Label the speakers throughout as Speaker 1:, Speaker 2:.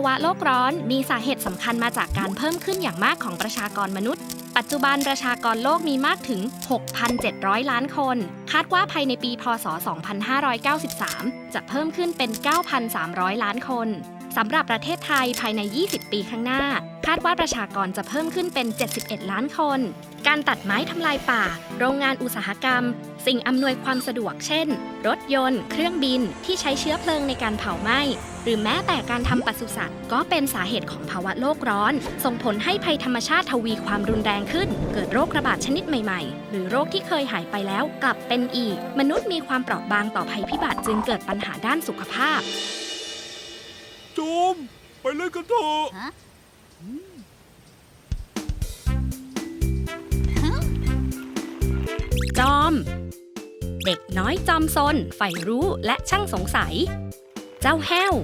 Speaker 1: าวะโลกร้อนมีสาเหตุสำคัญมาจากการเพิ่มขึ้นอย่างมากของประชากรมนุษย์ ปัจจุบันประชากรโลกมีมากถึง 6,700 ล้านคน คาดว่าภายในปีพศ 2593 จะเพิ่มขึ้นเป็น 9,300 ล้านคนสำหรับประเทศไทยภายใน 20 ปีข้างหน้า คาดว่าประชากรจะเพิ่มขึ้นเป็น 71 ล้านคน การตัดไม้ทำลายป่า โรงงานอุตสาหกรรม สิ่งอำนวยความสะดวกเช่น รถยนต์ เครื่องบินที่ใช้เชื้อเพลิงในการเผาไหม้ หรือแม้แต่การทำปศุสัตว์ ก็เป็นสาเหตุของภาวะโลกร้อน ส่งผลให้ภัยธรรมชาติทวีความรุนแรงขึ้น เกิดโรคระบาดชนิดใหม่ๆ หรือโรคที่เคยหายไปแล้วกลับเป็นอีก มนุษย์มีความเปราะบางต่อภัยพิบัติจึงเกิดปัญหาด้านสุขภาพ
Speaker 2: จูมไปเล่นกันเถอะ
Speaker 3: ฮะ
Speaker 1: จอม เด็กน้อยจอมซนใฝ่รู้และช่างสงสัย เจ้าแห้ว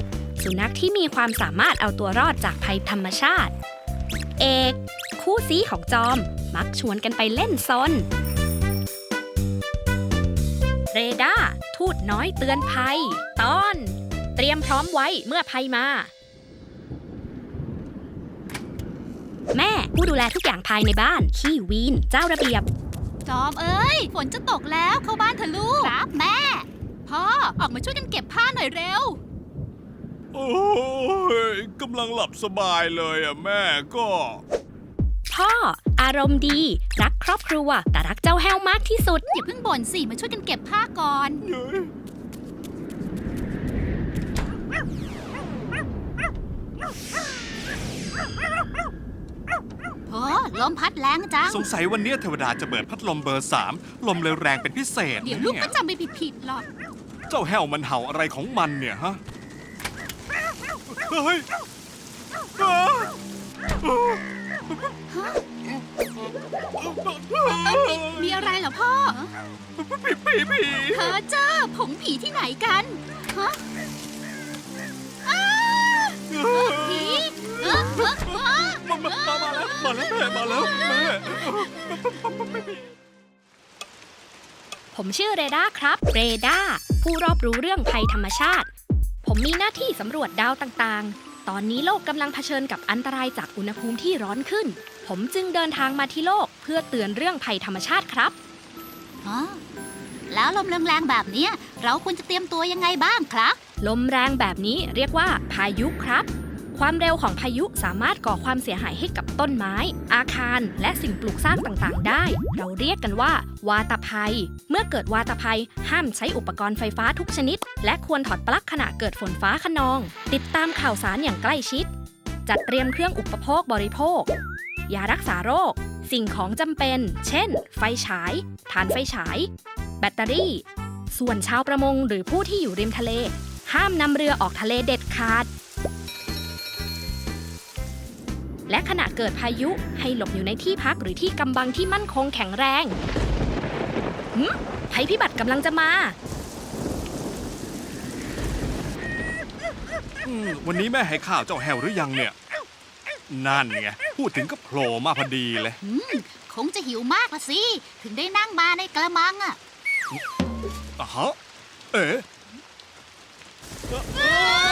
Speaker 1: สุนัขที่มีความสามารถเอาตัวรอดจากภัยธรรมชาติ เอก คู่ซีของจอม มักชวนกันไปเล่นซน เรดาร์ทูตน้อยเตือนภัย ตอน เตรียมพร้อมไว้เมื่อภัยมา แม่ผู้ดูแลทุกอย่างภายในบ้าน ขี้วีน เจ้าระเบียบ
Speaker 3: จอมเอ้ย ฝนจะตกแล้วเข้าบ้านเถอะลูก ครับแม่ พ่อ ออกมาช่วยกันเก็บผ้าหน่อยเร็ว
Speaker 2: โอ้ยกำลังหลับสบายเลยอะแม่ก็
Speaker 1: พ่อ อารมณ์ดี รักครอบครัว แต่รักเจ้าแห้วมากที่สุด
Speaker 3: อย่าเพิ่งบ่นสิ มาช่วยกันเก็บผ้าก่อน
Speaker 2: เย้ย
Speaker 3: พ่อลมพัดแรงจัง
Speaker 4: สงสัยวันนี้เทวดาจะเปิดพัดลมเบอร์สามลมเลยแรงเป็นพิเศษ
Speaker 3: เดี๋ยว
Speaker 4: นะ
Speaker 3: ลูก
Speaker 4: เนี่
Speaker 3: ก็จำไปผิดๆหรอก
Speaker 4: เจ้าแห้วมันเห่าอะไรของมันเนี่ยฮะ
Speaker 2: เฮ้ยอ้า
Speaker 3: มีอะไรเหรอพ่อ
Speaker 2: ผีผีผี
Speaker 3: เธอเจอผงผีที่ไหนกันฮะอ้าผีเออเออเออ
Speaker 2: มามามามาแล้วมาแล้วแม่มาแล้วแม่
Speaker 1: ผมชื่อเรดาครับ เรดาผู้รอบรู้เรื่องภัยธรรมชาติ ผมมีหน้าที่สำรวจดาวต่างๆ ตอนนี้โลกกำลังเผชิญกับอันตรายจากอุณหภูมิที่ร้อนขึ้น ผมจึงเดินทางมาที่โลกเพื่อเตือนเรื่องภัยธรรมชาติครับ
Speaker 3: อ๋อ แล้วลมแรงๆแบบเนี้ยเราควรจะเตรียมตัวยังไงบ้างครับ
Speaker 1: ลมแรงแบบนี้เรียกว่าพายุครับ ความเร็วของพายุสามารถก่อความเสียหายให้กับต้นไม้ อาคาร และสิ่งปลูกสร้างต่างๆ ได้ เราเรียกกันว่า วาตภัย เมื่อเกิดวาตภัย ห้ามใช้อุปกรณ์ไฟฟ้าทุกชนิด และควรถอดปลั๊กขณะเกิดฝนฟ้าขนอง ติดตามข่าวสารอย่างใกล้ชิด จัดเตรียมเครื่องอุปโภคบริโภค ยารักษาโรค สิ่งของจำเป็น เช่น ไฟฉายฐานไฟฉาย แบตเตอรี่ ส่วนชาวประมงหรือผู้ที่อยู่ริมทะเล ห้ามนำเรือออกทะเลเด็ดขาด และขณะเกิดพายุให้หลบอยู่ในที่พักหรือที่กำบังที่มั่นคงแข็งแรงหึภัยพิบัติกำลังจะมา
Speaker 4: อืมวันนี้แม่ให้ข้าวเจ้าแห้วหรือยังเนี่ย นั่นไง พูดถึงก็โผล่มาพอดีเลย
Speaker 3: อืมคงจะหิวมากละสิ ถึงได้นั่งมาในกระมังอะ
Speaker 4: อะฮะ เอ๋
Speaker 3: น้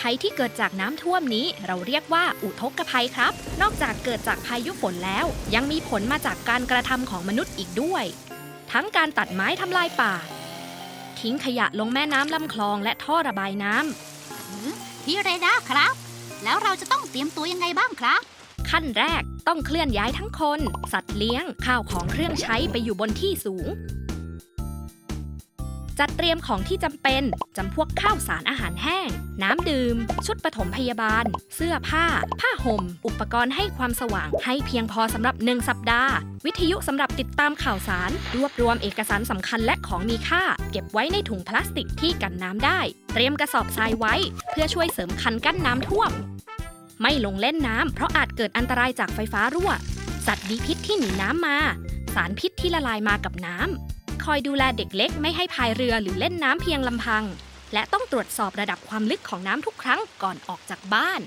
Speaker 1: ภัยที่เกิดจากน้ำท่วมนี้ เราเรียกว่าอุทกภัยครับ นอกจากเกิดจากพายุฝนแล้ว ยังมีผลมาจากการกระทำของมนุษย์อีกด้วย ทั้งการตัดไม้ทำลายป่า ทิ้งขยะลงแม่น้ำลำคลองและท่อระบายน้ำ
Speaker 3: พี่เรดาร์ครับ แล้วเราจะต้องเตรียมตัวยังไงบ้างครับ
Speaker 1: ขั้นแรกต้องเคลื่อนย้ายทั้งคน สัตว์เลี้ยง ข้าวของเครื่องใช้ไปอยู่บนที่สูง จัดเตรียมของที่จำเป็น จำพวกข้าวสารอาหารแห้ง น้ำดื่ม ชุดปฐมพยาบาล เสื้อผ้า ผ้าห่ม อุปกรณ์ให้ความสว่างให้เพียงพอสำหรับหนึ่งสัปดาห์ วิทยุสำหรับติดตามข่าวสาร รวบรวมเอกสารสำคัญและของมีค่า เก็บไว้ในถุงพลาสติกที่กันน้ำได้ เตรียมกระสอบทรายไว้ เพื่อช่วยเสริมคันกั้นน้ำท่วม ไม่ลงเล่นน้ำเพราะอาจเกิดอันตรายจากไฟฟ้ารั่ว สัตว์มีพิษที่หนีน้ำมา สารพิษที่ละลายมากับน้ำ อยดูแลเด็กเล็กไม่ให้พายเรือหรือเล่นน้ำเพียงลำพัง และต้องตรวจสอบระดับความลึกของน้ำทุกครั้งก่อนออกจากบ้าน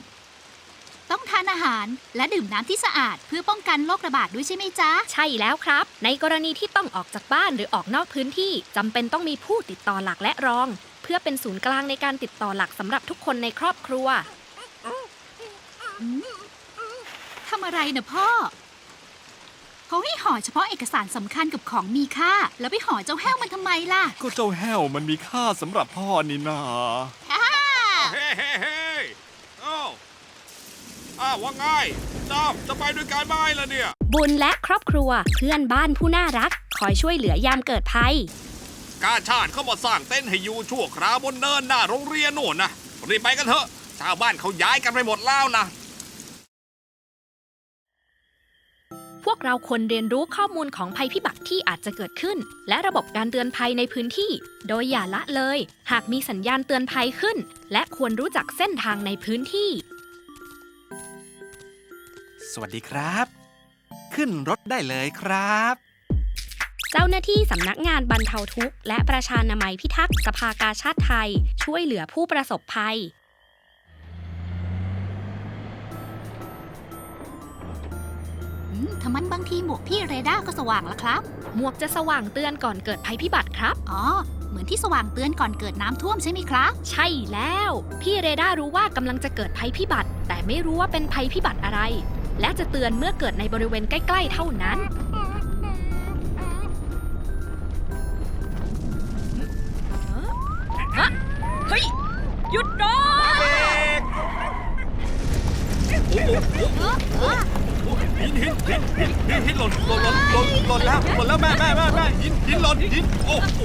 Speaker 3: ต้องทานอาหารและดื่มน้ำที่สะอาดเพื่อป้องกันโรคระบาดด้วยใช่ไหมจ๊ะ
Speaker 1: ใช่แล้วครับ ในกรณีที่ต้องออกจากบ้านหรือออกนอกพื้นที่จำเป็นต้องมีผู้ติดต่อหลักและรอง เพื่อพื่อเป็นศูนย์กลางในการติดต่อหลักสำหรับทุกคนในครอบครัว
Speaker 3: ทำอะไรนะพ่อ เขาให้ห่อเฉพาะเอกสารสำคัญกับของมีค่า แล้วไปห่อเจ้าแห้วมันทำไมล่ะ
Speaker 4: ก็เจ้าแห้วมันมีค่าสำหรับพ่อนี่นา
Speaker 3: ฮ่า
Speaker 2: เฮ้เฮ้เฮ้เอ้าอ้าวว่าไงจ้ามจะไปด้วยกันไหมล่ะเนี่ย
Speaker 1: บุญและครอบครัวเพื่อนบ้านผู้น่ารัก คอยช่วยเหลือยามเกิดภัย
Speaker 2: กาชาติเขามาสร้างเต้นท์ให้อยู่ชั่วคราวบนเนินหน้าโรงเรียนโน่นนะรีบไปกันเถอะ ชาวบ้านเขาย้ายกันไปหมดแล้วนะ
Speaker 1: พวกเราควรเรียนรู้ข้อมูลของภัยพิบัติที่อาจจะเกิดขึ้น และระบบการเตือนภัยในพื้นที่ โดยอย่าละเลย หากมีสัญญาณเตือนภัยขึ้น และควรรู้จักเส้นทางในพื้นที่
Speaker 4: สวัสดีครับ ขึ้นรถได้เลยครับ
Speaker 1: เจ้าหน้าที่สำนักงานบรรเทาทุกข์และประชานามัยพิทักษ์สภากาชาติไทย ช่วยเหลือผู้ประสบภัย
Speaker 3: ทำมันบางทีหมวกพี่เรดาร์ก็สว่างแล้วครับ
Speaker 1: หมวกจะสว่างเตือนก่อนเกิดภัยพิบัติครับ
Speaker 3: อ๋อ เหมือนที่สว่างเตือนก่อนเกิดน้ำท่วมใช่ไหมครับ
Speaker 1: ใช่แล้ว พี่เรดาร์รู้ว่ากำลังจะเกิดภัยพิบัติ แต่ไม่รู้ว่าเป็นภัยพิบัติอะไร และจะเตือนเมื่อเกิดในบริเวณใกล้ ๆ เท่านั้น เฮ้ย หยุดรถ
Speaker 2: หินหินหินหินหินหินหล่นหล่นหล่นหล่นหล่นแล้วหล่นแล้วแม่แม่แม่แม่หินหินหล่นหินโอ้โห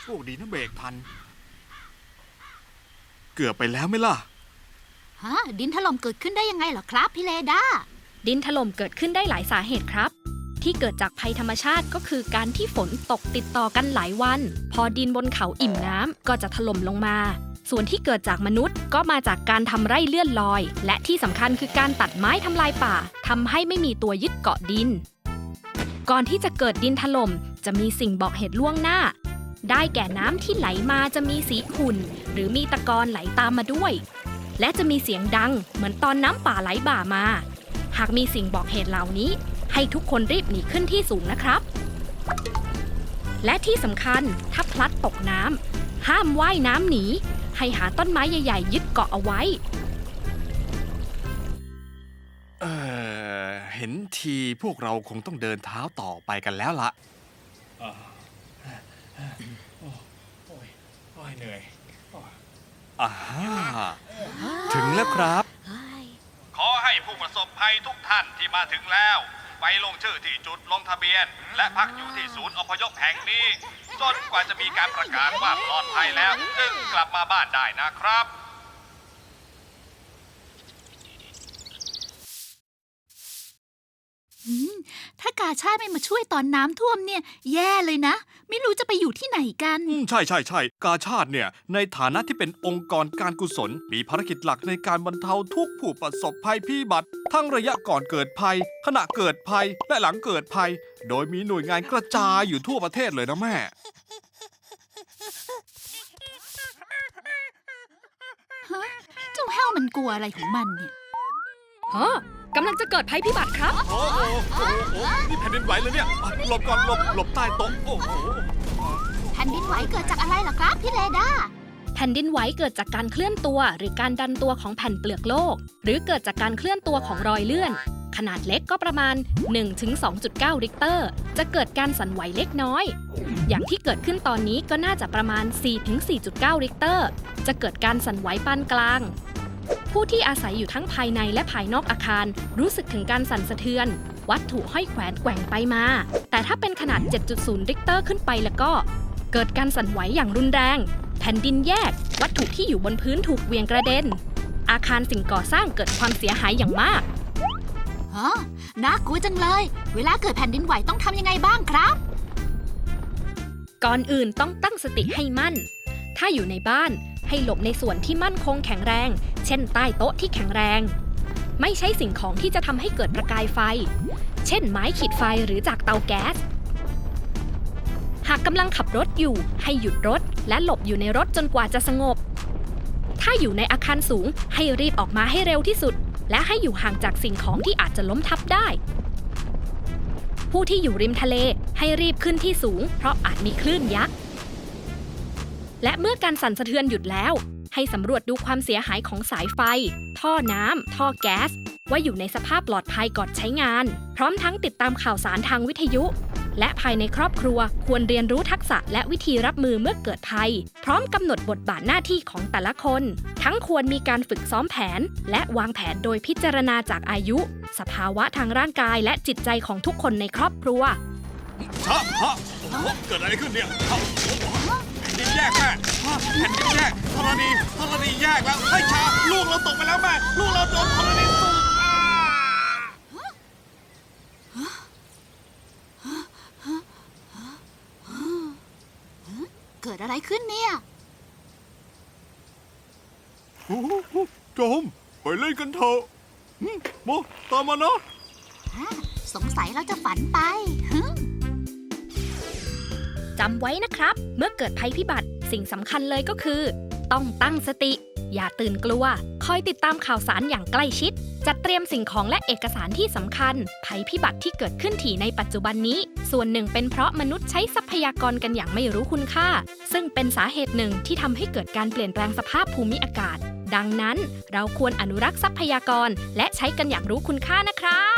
Speaker 2: โชคดีนะเบรกทัน เกือบไปแล้วไหมล่ะ
Speaker 3: ฮะดินถล่มเกิดขึ้นได้ยังไงเหรอครับพี่เรดา
Speaker 1: ดินถล่มเกิดขึ้นได้หลายสาเหตุครับ ที่เกิดจากภัยธรรมชาติก็คือการที่ฝนตกติดต่อกันหลายวัน พอดินบนเขาอิ่มน้ำก็จะถล่มลงมา ส่วนที่เกิดจากมนุษย์ก็มาจากการทำไร่เลื่อนลอย และที่สำคัญคือการตัดไม้ทำลายป่าทำให้ไม่มีตัวยึดเกาะดิน ก่อนที่จะเกิดดินถล่มจะมีสิ่งบอกเหตุล่วงหน้า ได้แก่น้ำที่ไหลมาจะมีสีขุ่น หรือมีตะกอนไหลตามมาด้วย และจะมีเสียงดังเหมือนตอนน้ำป่าไหลบ่ามา หากมีสิ่งบอกเหตุเหล่านี้ ให้ทุกคนรีบหนีขึ้นที่สูงนะครับและที่สำคัญถ้าพลัดตกน้ำห้ามว่ายน้ำหนี ให้หาต้นไม้ใหญ่ๆ ยึดเกาะเอาไว้
Speaker 4: เออเห็นทีพวกเราคงต้องเดินเท้าต่อไปกันแล้วละ
Speaker 2: โอ้ยเหนื่อย
Speaker 4: อ่าฮะถึงแล้วครับ
Speaker 2: ขอให้ผู้ประสบภัยทุกท่านที่มาถึงแล้ว ไปลงชื่อที่จุดลงทะเบียน และพักอยู่ที่ศูนย์อพยพแห่งนี้ จนกว่าจะมีการประกาศว่าปลอดภัยแล้วจึงกลับมาบ้านได้นะครับ
Speaker 3: อืมถ้ากาชาติไม่มาช่วยตอนน้ำท่วมเนี่ย แย่เลยนะ ไม่รู้จะไปอยู่ที่ไหนกัน
Speaker 4: อืมใช่ใช่ใช่กาชาติเนี่ย ในฐานะที่เป็นองค์กรการกุศล มีภารกิจหลักในการบรรเทาทุกข์ผู้ประสบภัยพิบัติ ทั้งระยะก่อนเกิดภัย ขณะเกิดภัยและหลังเกิดภัย โดยมีหน่วยงานกระจายอยู่ทั่วประเทศเลยนะแม่
Speaker 3: เจ้าแห้วมันกลัวอะไรของมันเนี่ย
Speaker 1: ฮะ กำลังจะเกิดภัยพิบัติครับ
Speaker 2: โอ้โหโอ้โหโอ้โหนี่แผ่นดินไหวเลยเนี่ยอะหลบก่อนหลบหลบใต้โต๊ะโอ้โห
Speaker 3: แผ่นดินไหวเกิดจากอะไรเหรอครับพี่เรดาร์
Speaker 1: แผ่นดินไหวเกิดจากการเคลื่อนตัวหรือการดันตัวของแผ่นเปลือกโลก หรือเกิดจากการเคลื่อนตัวของรอยเลื่อน ขนาดเล็กก็ประมาณ 1-2.9 ริกเตอร์ จะเกิดการสั่นไหวเล็กน้อย อย่างที่เกิดขึ้นตอนนี้ก็น่าจะประมาณ 4-4.9 ริกเตอร์ จะเกิดการสั่นไหวปานกลาง ผู้ที่อาศัยอยู่ทั้งภายในและภายนอกอาคาร รู้สึกถึงการสั่นสะเทือน วัตถุห้อยแขวนแกว่งไปมา แต่ถ้าเป็นขนาด 7.0 ริกเตอร์ขึ้นไปแล้วก็ เกิดการสั่นไหวอย่างรุนแรง แผ่นดินแยก วัตถุที่อยู่บนพื้นถูกเหวี่ยงกระเด็น อาคารสิ่งก่อสร้างเกิดความเสียหายอย่างมาก
Speaker 3: ฮะน่ากลัวจังเลย เวลาเกิดแผ่นดินไหวต้องทำยังไงบ้างครับ
Speaker 1: ก่อนอื่นต้องตั้งสติให้มั่น ถ้าอยู่ในบ้าน ให้หลบในส่วนที่มั่นคงแข็งแรง เช่นใต้โต๊ะที่แข็งแรง ไม่ใช้สิ่งของที่จะทำให้เกิดประกายไฟ เช่นไม้ขีดไฟหรือจากเตาแก๊ส หากกำลังขับรถอยู่ให้หยุดรถ และหลบอยู่ในรถจนกว่าจะสงบ ถ้าอยู่ในอาคารสูงให้รีบออกมาให้เร็วที่สุด และให้อยู่ห่างจากสิ่งของที่อาจจะล้มทับได้ผู้ที่อยู่ริมทะเลให้รีบขึ้นที่สูง เพราะอาจมีคลื่นยักษ์ และเมื่อการสั่นสะเทือนหยุดแล้ว ให้สำรวจดูความเสียหายของสายไฟ ท่อน้ำ ท่อแก๊ส ว่าอยู่ในสภาพปลอดภัยก่อนใช้งาน พร้อมทั้งติดตามข่าวสารทางวิทยุ และภายในครอบครัวควรเรียนรู้ทักษะและวิธีรับมือเมื่อเกิดภัย พร้อมกำหนดบทบาทหน้าที่ของแต่ละคน ทั้งควรมีการฝึกซ้อมแผน และวางแผนโดยพิจารณาจากอายุ สภาวะทางร่างกายและจิตใจของทุกคนในครอบครัว
Speaker 4: ฮะฮะเกิดอะไรขึ้นเนี่ย ดินแยกแม่แผ่นดินแยกธรณีธรณีแยกแล้วเฮ้ยชาลูกเราตกไปแล้วแม่ลูกเราโดนธรณีสูบอ้า
Speaker 3: เกิดอะไรขึ้นเนี่ย
Speaker 4: โอ้โหจอมไปเล่นกันเถอะหึมาตามมานะ
Speaker 3: สงสัยเราจะฝันไป ฮ
Speaker 1: จำไว้นะครับ เมื่อเกิดภัยพิบัติ สิ่งสำคัญเลยก็คือ ต้องตั้งสติ อย่าตื่นกลัว คอยติดตามข่าวสารอย่างใกล้ชิด จัดเตรียมสิ่งของและเอกสารที่สำคัญ ภัยพิบัติที่เกิดขึ้นถี่ในปัจจุบันนี้ ส่วนหนึ่งเป็นเพราะมนุษย์ใช้ทรัพยากรกันอย่างไม่รู้คุณค่า ซึ่งเป็นสาเหตุหนึ่งที่ทำให้เกิดการเปลี่ยนแปลงสภาพภูมิอากาศ ดังนั้น เราควรอนุรักษ์ทรัพยากร และใช้กันอย่างรู้คุณค่านะครับ